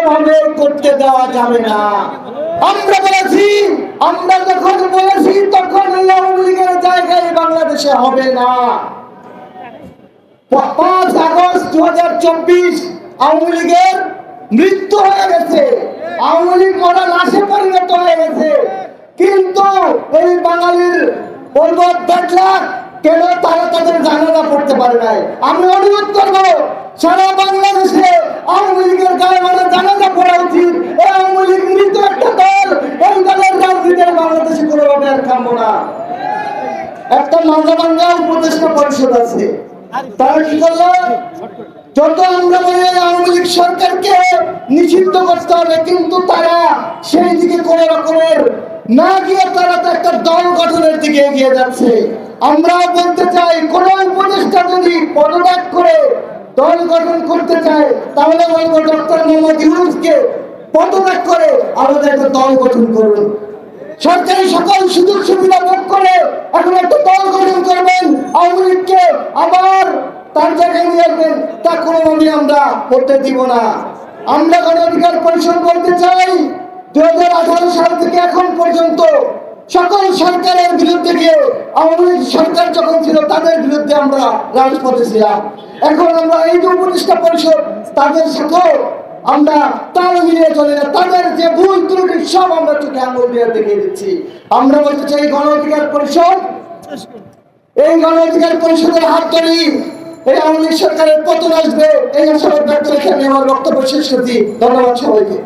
কোনোভাবে করতে দেওয়া যাবে না। আমরা বলেছি, আমরা যখন বলেছি, তখন আওয়ামী জায়গায় বাংলাদেশে হবে না। পাঁচ আগস্ট দু হাজার চব্বিশ আওয়ামী লীগের মৃত্যু হয়ে গেছে। আওয়ামী লীগ মরা লাশে পরিণত হয়ে গেছে। কিন্তু এই বাঙালির বলব ব্যাটলাক কেন তারা তাদের জানাজা পড়তে পারে নাই? আমি অনুরোধ করব, সারা বাংলাদেশে আওয়ামী লীগের গায়ে মানে জানাজা পড়া উচিত এই আওয়ামী লীগ মৃত একটা দল এই দলের রাজনীতি আমি বাংলাদেশে কোনোভাবে আর খাব না একটা মাঝা ভাঙ্গা উপদেষ্টা পরিষদ আছে। তারা কি করল? যত আমরা বলি আওয়ামী লীগ সরকারকে নিষিদ্ধ করতে হবে, কিন্তু তারা সেই দিকে কোন রকমের না গিয়ে তারা তো একটা দল গঠনের দিকে এগিয়ে যাচ্ছে। আমরা বলতে চাই, কোন উপদেষ্টা যদি পদত্যাগ করে দল গঠন করতে চায়, তাহলে বলব ডক্টর মোহাম্মদ ইউনুসকে পদত্যাগ করে আমাদের একটা দল গঠন করুন। সরকারি সকল সুযোগ সুবিধা ভোগ করে এখন একটা দল গঠন করবেন, আওয়ামী লীগকে আবার তার জায়গায় নিয়ে আসবেন। তা কোনোভাবে আমরা করতে দিব না। আমরা গণ অধিকার পরিষদ বলতে চাই দু হাজার আঠারো সাল থেকে এখন পর্যন্ত সকল সরকারের বিরুদ্ধে গিয়ে আওয়ামী লীগ সরকার যখন ছিল, তাদের বিরুদ্ধে আমরা রাজপথে ছিলাম। এখন আমরা এই যে উপদেষ্টা পরিষদ, তাদের সাথেও আমরা মিলিয়ে চলে না, তাদের যে ভুল ত্রুটি সব আমরা চোখে আঙুল দিয়ে দেখিয়ে দিচ্ছি। আমরা বলতে চাই গণ অধিকার পরিষদ, এই গণ অধিকার পরিষদের হাত ধরি এই আওয়ামী সরকারের পতন আসবে, এই আশাবাদ ব্যক্ত আমি আমার বক্তব্য শেষ করছি। ধন্যবাদ সবাইকে।